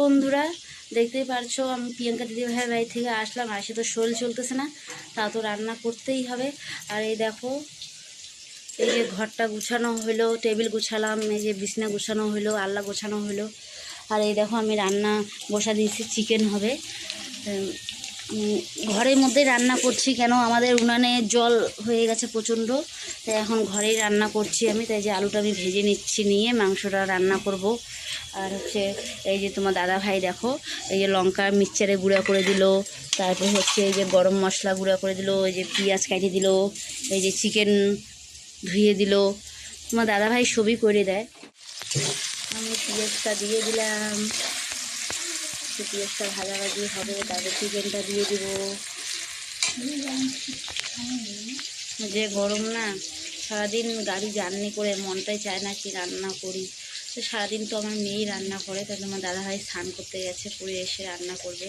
বন্ধুরা, দেখতেই পারছ, আমি প্রিয়াঙ্কা দিদি ভাইয়ের বাড়ি থেকে আসলাম আসে তো শোল চলতেছে না, তা তো রান্না করতেই হবে। আর এই দেখো, এই যে ঘরটা গুছানো হলো, টেবিল গুছালাম, এই যে বিছনা গুছানো হলো আল্লা গোছানো হলো। আর এই দেখো, আমি রান্না বসা দিয়েছি, চিকেন হবে। ঘরের মধ্যে রান্না করছি, কেন আমাদের উনানে জল হয়ে গেছে প্রচণ্ড, তাই এখন ঘরেই রান্না করছি আমি, তাই যে আলুটা আমি ভেজে নিচ্ছি, নিয়ে মাংসটা রান্না করব। আর হচ্ছে এই যে তোমার দাদা ভাই দেখো, এই যে লঙ্কা মিক্সচারে গুঁড়া করে দিল, তারপর হচ্ছে এই যে গরম মশলা গুঁড়া করে দিল, এই যে পেঁয়াজ কাটিয়ে দিল, এই যে চিকেন ধুয়ে দিল। তোমার দাদা ভাই সবই করে দেয়। আমি পেঁয়াজটা দিয়ে দিলাম। পেঁয়াজটা ভাজাভাজি হবে, তারপর চিকেনটা দিয়ে দিব। যে গরম না, সারাদিন গাড়ি জার্নি করে মনটাই চায় না কি রান্না করি। তো সারাদিন তো আমার মেয়েই রান্না করে, তাই আমার দাদাভাই স্নান করতে গেছে, পরে এসে রান্না করবে।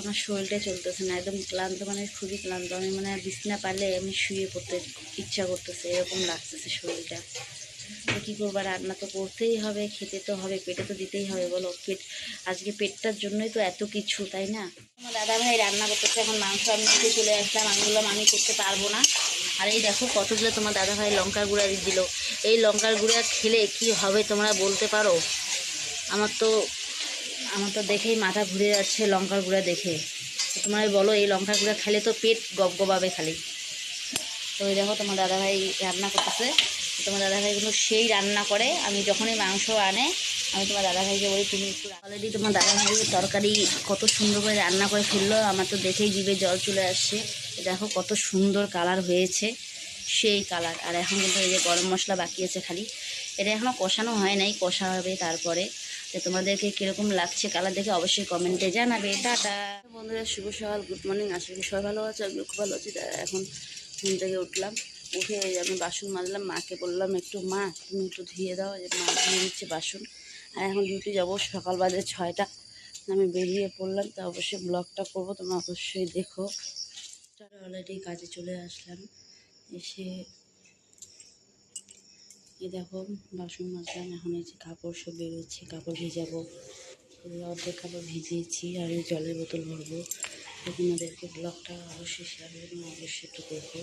আমার শরীরটা চলতেছে না, একদম ক্লান্ত মানে খুবই ক্লান্ত। আমি মানে বিছনা পারলে আমি শুয়ে পড়তে ইচ্ছা করতেছে, এরকম লাগতেছে শরীরটা। তো কী করব, রান্না তো করতেই হবে, খেতে তো হবে, পেটে তো দিতেই হবে, বলো। পেট, আজকে পেটটার জন্যই তো এত কিছু, তাই না? আমার দাদা ভাই রান্না করতেছে, এখন মাংস আমি চলে আসলাম আমি বললাম আমি করতে পারব না। আর এই দেখো কতগুলো তোমার দাদা ভাই লঙ্কার গুঁড়া দিল। এই লঙ্কার গুঁড়া খেলে কি হবে তোমরা বলতে পারো? আমার তো আমার তো দেখেই মাথা ঘুরে যাচ্ছে লঙ্কার গুঁড়া দেখে। তোমরা বলো, এই লঙ্কার গুঁড়া খেলে তো পেট গপ গবাবে খালি। তো ওই দেখো তোমার দাদাভাই রান্না করতেছে। তোমার দাদাভাই কিন্তু সেই রান্না করে। আমি যখনই মাংস আনে আমি তোমার দাদাভাইকে বলি, তুমি একটু অলরেডি তোমার দাদাভাই তরকারি কত সুন্দর করে রান্না করে ফেলল, আমার তো দেখেই জিভে জল চলে আসছে। দেখো কত সুন্দর কালার হয়েছে সেই কালার। আর এখন কিন্তু এই যে গরম মশলা বাকি আছে খালি, এটা এখনও কষানো হয় নাই, কষা হবে তারপরে। তো তোমাদেরকে কীরকম লাগছে কালার দেখে অবশ্যই কমেন্টে জানাবে। টাটা। বন্ধুরা, শুভ সকাল, গুড মর্নিং। করি সবাই ভালো আছে আমি খুব ভালো আছি। এখন ঘুম থেকে উঠলাম, উঠে আমি বাসন মাজলাম, মাকে বললাম, একটু মা, তুমি একটু ধুয়ে দাও যে মা ধুয়ে দিচ্ছে বাসন। আর এখন ডিউটি যাব সকাল বাজে ছয়টা। আমি বেরিয়ে পড়লাম, তা অবশ্যই ব্লগটা করব, তোমরা অবশ্যই দেখো। অলরেডি কাজে চলে আসলাম। এসে এই দেখো, বাসন মাজলাম, এখন এই যে কাপড় সব বেরোচ্ছে, কাপড় ভিজাবো। অর্ধেক কাপড় ভিজিয়েছি আর এই জলের বোতল ভরবো। তোমাদেরকে ব্লগটা অবশ্যই শেয়ার করব, অবশ্যই একটু দেখো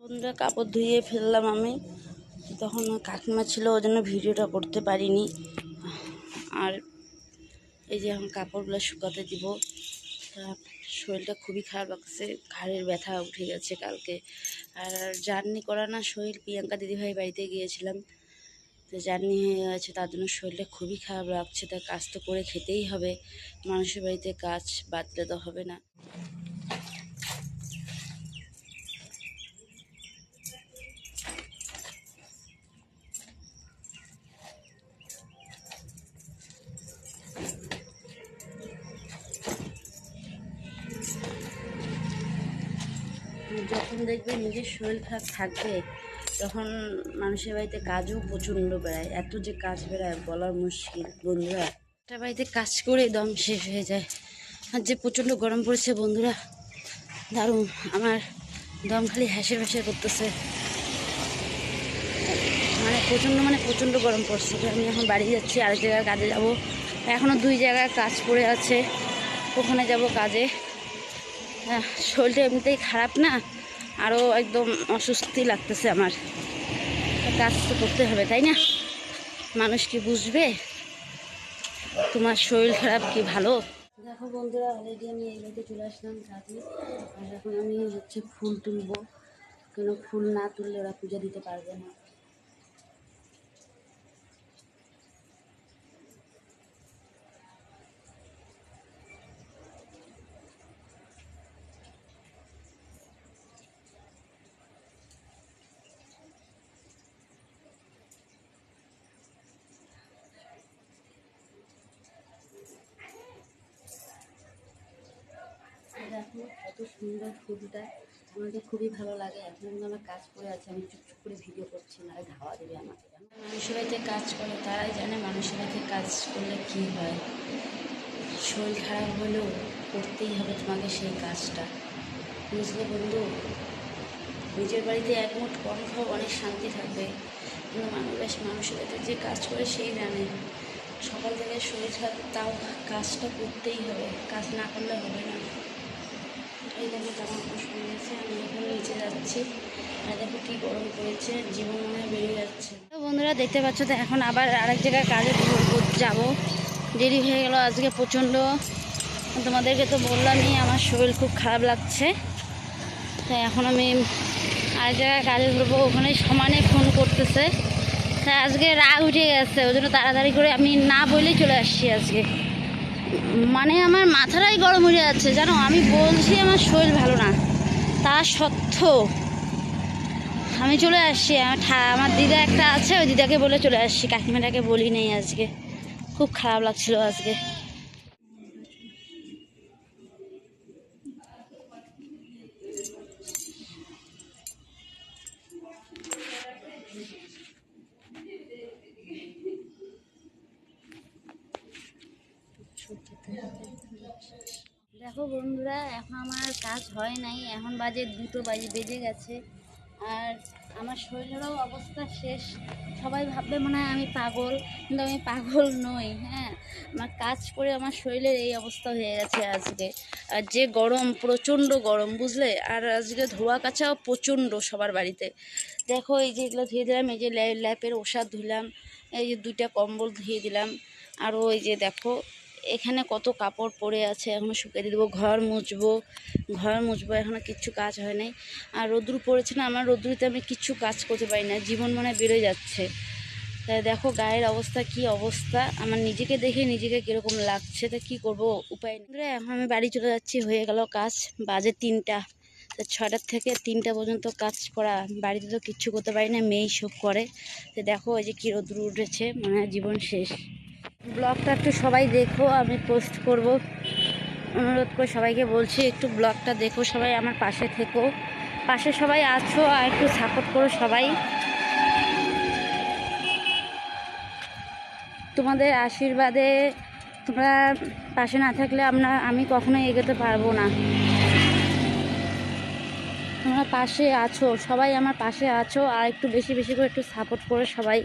বন্ধুরা কাপড় ধুয়ে ফেললাম আমি। তখন কাকিমা ছিল ওই জন্য ভিডিওটা করতে পারিনি। আর এই যে এখন কাপড়গুলো শুকাতে দিব। শরীরটা খুবই খারাপ লাগছে, ঘাড়ের ব্যথা উঠে গেছে কালকে। আর জার্নি করা না শরীর। প্রিয়াঙ্কা দিদিভাই বাড়িতে গিয়েছিলাম। তো জার্নি হয়ে গেছে, তার জন্য শরীরটা খুবই খারাপ লাগছে, তাই কাজ তো করে খেতেই হবে। মানুষের বাড়িতে কাজ বাদলে তো হবে না। যখন দেখবে নিজের শরীর খারাপ থাকবে তখন মানুষের বাড়িতে কাজও প্রচণ্ড বেড়ায়। এত যে কাজ বেড়ায় বলার মুশকিল বন্ধুরা। একটা বাড়িতে কাজ করে দম শেষ হয়ে যায়। আর যে প্রচণ্ড গরম পড়েছে বন্ধুরা দারুণ। আমার দম খালি হ্যাসে ভ্যাসে করতেছে। মানে প্রচণ্ড মানে প্রচণ্ড গরম পড়ছে। আমি এখন বাড়ি যাচ্ছি আরেক জায়গায় কাজে যাব। এখনও দুই জায়গায় কাজ পড়ে আছে। ওখানে যাব কাজে। হ্যাঁ, শরীরটা এমনিতেই খারাপ না? আরও একদম অস্বস্তি লাগতেছে আমার। কাজ তো করতে হবে, তাই না? মানুষ কি বুঝবে? তোমার শরীর খারাপ কি ভালো? দেখো বন্ধুরা অলরেডি আমি এই চলে আসলাম কাজে আর এখন আমি হচ্ছে ফুল তুলবো। কেন ফুল না তুললে ওরা পুজো দিতে পারবে না দেখো কত সুন্দর ফুলটা। আমার তো খুবই ভালো লাগে। এখন কিন্তু আমার কাজ করে আছে। আমি চুপচুপ করে ভিডিও করছি না ধাওয়া দেবে আমাকে? মানুষের বাড়িতে কাজ করে, তারাই জানে মানুষের বাড়িতে কাজ করলে কী হয়। শরীর খারাপ হলেও করতেই হবে তোমাকে সেই কাজটা। বুঝলে বন্ধু? নিজের বাড়িতে এক মুঠ কম খাও অনেক শান্তি থাকবে। কিন্তু মানুষ মানুষের বাড়িতে যে কাজ করে সেই জানে। সকাল থেকে শরীর খারাপ তাও কাজটা করতেই হবে। কাজ না করলে হবে না। এই দেখো কেমন শুনে গেছে, আমি এখন নিচে যাচ্ছি। আর দেখো কি গরম পড়েছে, জীবন মনে বেরিয়ে যাচ্ছে। তো বন্ধুরা, দেখতে পাচ্ছ তো, এখন আবার আরেক জায়গায় কাজে যাব। দেরি হয়ে গেল আজকে প্রচণ্ড। তোমাদেরকে তো বললামই, আমার শরীর খুব খারাপ লাগছে। তাই এখন আমি আরেক জায়গায় কাজে ধরবো, ওখানে সমানে ফোন করতেছে। তাই আজকে রাগ উঠে গেছে, ওই জন্য তাড়াতাড়ি করে আমি না বলেই চলে আসছি আজকে। মানে আমার মাথাটাই গরম হয়ে যাচ্ছে, জানো? আমি বলছি আমার শরীর ভালো না, তা সত্ত্বেও আমি চলে আসছি। আমার দিদা একটা আছে, ওই দিদাকে বলে চলে আসছি। কাকিমাটাকে বলি নেই আজকে। খুব খারাপ লাগছিল আজকে। দেখো বন্ধুরা, এখন আমার কাজ হয় নাই। এখন বাজে দুটো বাজে, বেজে গেছে। আর আমার শরীরেরও অবস্থা শেষ। সবাই ভাববে মনে হয় আমি পাগল, কিন্তু আমি পাগল নই হ্যাঁ? আমার কাজ করে আমার শরীরের এই অবস্থা হয়ে গেছে আজকে। আর যে গরম, প্রচণ্ড গরম, বুঝলে? আর আজকে ধোয়া কাচাও প্রচণ্ড সবার বাড়িতে। দেখো, এই যে এগুলো ধুয়ে দিলাম, এই যে ল্যা- ল্যাপের ওষাদ ধুলাম, এই যে দুইটা কম্বল ধুয়ে দিলাম। আর ওই যে দেখো এখানে কত কাপড় পরে আছে এখনও শুকিয়ে দিয়ে দেবো, ঘর মুছবো ঘর মুছবো এখনও কিচ্ছু কাজ হয় নাই। আর রোদ্রু পড়েছে না, আমার রোদ্রুতে আমি কিচ্ছু কাজ করতে পারি না, জীবন মনে বেরোয় যাচ্ছে। তাই দেখো গায়ের অবস্থা, কি অবস্থা, আমার নিজেকে দেখে নিজেকে কীরকম লাগছে, তা কী করব, উপায় নেই। এখন আমি বাড়ি চলে যাচ্ছি, হয়ে গেল কাজ, বাজে তিনটা। তো ছটার থেকে তিনটা পর্যন্ত কাজ করা, বাড়িতে তো কিচ্ছু করতে পারি না, মেয়েই সব করে। তো দেখো ওই যে কী রোদ্রু উঠেছে মানে জীবন শেষ। ব্লগটা একটু সবাই দেখো, আমি পোস্ট করব। অনুরোধ করে সবাইকে বলছি, একটু ব্লগটা দেখো, সবাই আমার পাশে থেকো। পাশে সবাই আছো, আর একটু সাপোর্ট করো সবাই। তোমাদের আশীর্বাদে তোমরা পাশে না থাকলে আমরা, আমি কখনোই এগোতে পারব না। তোমরা পাশে আছো, সবাই আমার পাশে আছো, আর একটু বেশি বেশি করে একটু সাপোর্ট করো সবাই।